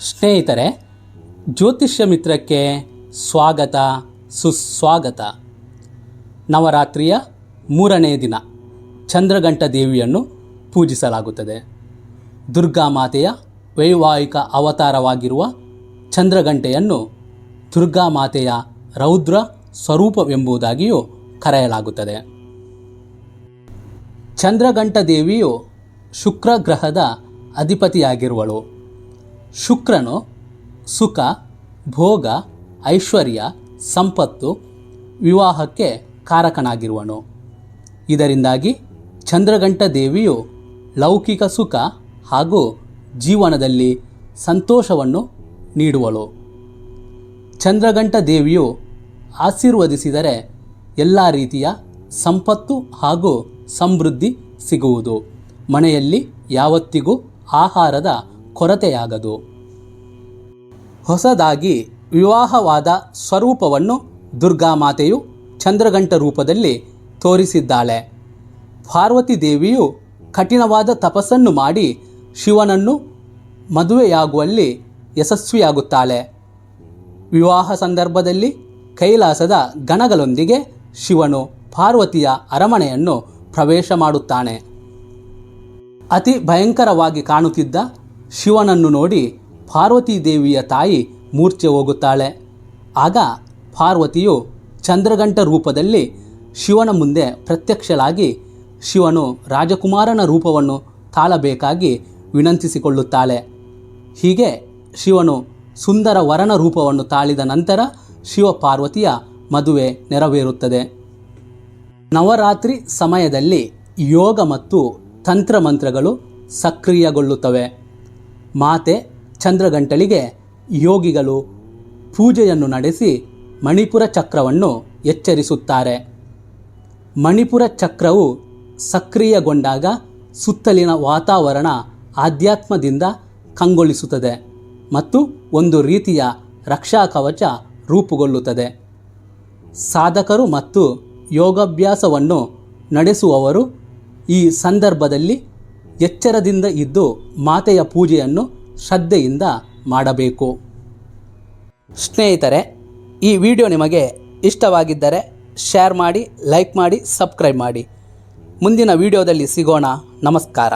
ಸ್ನೇಹಿತರೆ, ಜ್ಯೋತಿಷ್ಯ ಮಿತ್ರಕ್ಕೆ ಸ್ವಾಗತ, ಸುಸ್ವಾಗತ. ನವರಾತ್ರಿಯ ಮೂರನೇ ದಿನ ಚಂದ್ರಗಂಟ ದೇವಿಯನ್ನು ಪೂಜಿಸಲಾಗುತ್ತದೆ. ದುರ್ಗಾ ಮಾತೆಯ ವೈವಾಹಿಕ ಅವತಾರವಾಗಿರುವ ಚಂದ್ರಗಂಟೆಯನ್ನು ದುರ್ಗಾ ಮಾತೆಯ ರೌದ್ರ ಸ್ವರೂಪವೆಂಬುದಾಗಿಯೂ ಕರೆಯಲಾಗುತ್ತದೆ. ಚಂದ್ರಗಂಟ ದೇವಿಯು ಶುಕ್ರ ಗ್ರಹದ ಅಧಿಪತಿಯಾಗಿರುವಳು. ಶುಕ್ರನು ಸುಖ, ಭೋಗ, ಐಶ್ವರ್ಯ, ಸಂಪತ್ತು, ವಿವಾಹಕ್ಕೆ ಕಾರಕನಾಗಿರುವನು. ಇದರಿಂದಾಗಿ ಚಂದ್ರಗಂಟ ದೇವಿಯು ಲೌಕಿಕ ಸುಖ ಹಾಗೂ ಜೀವನದಲ್ಲಿ ಸಂತೋಷವನ್ನು ನೀಡುವಳು. ಚಂದ್ರಗಂಟ ದೇವಿಯು ಆಶೀರ್ವದಿಸಿದರೆ ಎಲ್ಲ ರೀತಿಯ ಸಂಪತ್ತು ಹಾಗೂ ಸಮೃದ್ಧಿ ಸಿಗುವುದು. ಮನೆಯಲ್ಲಿ ಯಾವತ್ತಿಗೂ ಆಹಾರದ ಕೊರತೆಯಾಗದು. ಹೊಸದಾಗಿ ವಿವಾಹವಾದ ಸ್ವರೂಪವನ್ನು ದುರ್ಗಾಮಾತೆಯು ಚಂದ್ರಗಂಟ ರೂಪದಲ್ಲಿ ತೋರಿಸಿದ್ದಾಳೆ. ಪಾರ್ವತಿ ದೇವಿಯು ಕಠಿಣವಾದ ತಪಸ್ಸನ್ನು ಮಾಡಿ ಶಿವನನ್ನು ಮದುವೆಯಾಗುವಲ್ಲಿ ಯಶಸ್ವಿಯಾಗುತ್ತಾಳೆ. ವಿವಾಹ ಸಂದರ್ಭದಲ್ಲಿ ಕೈಲಾಸದ ಗಣಗಳೊಂದಿಗೆ ಶಿವನು ಪಾರ್ವತಿಯ ಅರಮನೆಯನ್ನು ಪ್ರವೇಶ ಮಾಡುತ್ತಾನೆ. ಅತಿ ಭಯಂಕರವಾಗಿ ಕಾಣುತ್ತಿದ್ದ ಶಿವನನ್ನು ನೋಡಿ ಪಾರ್ವತಿ ದೇವಿಯ ತಾಯಿ ಮೂರ್ಛೆ ಹೋಗುತ್ತಾಳೆ. ಆಗ ಪಾರ್ವತಿಯು ಚಂದ್ರಗಂಟ ರೂಪದಲ್ಲಿ ಶಿವನ ಮುಂದೆ ಪ್ರತ್ಯಕ್ಷಳಾಗಿ ಶಿವನು ರಾಜಕುಮಾರನ ರೂಪವನ್ನು ತಾಳಬೇಕಾಗಿ ವಿನಂತಿಸಿಕೊಳ್ಳುತ್ತಾಳೆ. ಹೀಗೆ ಶಿವನು ಸುಂದರ ವರನ ರೂಪವನ್ನು ತಾಳಿದ ನಂತರ ಶಿವ ಪಾರ್ವತಿಯ ಮದುವೆ ನೆರವೇರುತ್ತದೆ. ನವರಾತ್ರಿ ಸಮಯದಲ್ಲಿ ಯೋಗ ಮತ್ತು ತಂತ್ರಮಂತ್ರಗಳು ಸಕ್ರಿಯಗೊಳ್ಳುತ್ತವೆ. ಮಾತೆ ಚಂದ್ರಗಂಟಲಿಗೆ ಯೋಗಿಗಳು ಪೂಜೆಯನ್ನು ನಡೆಸಿ ಮಣಿಪುರ ಚಕ್ರವನ್ನು ಎಚ್ಚರಿಸುತ್ತಾರೆ. ಮಣಿಪುರ ಚಕ್ರವು ಸಕ್ರಿಯಗೊಂಡಾಗ ಸುತ್ತಲಿನ ವಾತಾವರಣ ಆಧ್ಯಾತ್ಮದಿಂದ ಕಂಗೊಳಿಸುತ್ತದೆ ಮತ್ತು ಒಂದು ರೀತಿಯ ರಕ್ಷಾ ಕವಚ ರೂಪುಗೊಳ್ಳುತ್ತದೆ. ಸಾಧಕರು ಮತ್ತು ಯೋಗಾಭ್ಯಾಸವನ್ನು ನಡೆಸುವವರು ಈ ಸಂದರ್ಭದಲ್ಲಿ ಎಚ್ಚರದಿಂದ ಇದ್ದು ಮಾತೆಯ ಪೂಜೆಯನ್ನು ಶ್ರದ್ಧೆಯಿಂದ ಮಾಡಬೇಕು. ಸ್ನೇಹಿತರೆ, ಈ ವಿಡಿಯೋ ನಿಮಗೆ ಇಷ್ಟವಾಗಿದ್ದರೆ ಶೇರ್ ಮಾಡಿ, ಲೈಕ್ ಮಾಡಿ, ಸಬ್ಸ್ಕ್ರೈಬ್ ಮಾಡಿ. ಮುಂದಿನ ವಿಡಿಯೋದಲ್ಲಿ ಸಿಗೋಣ. ನಮಸ್ಕಾರ.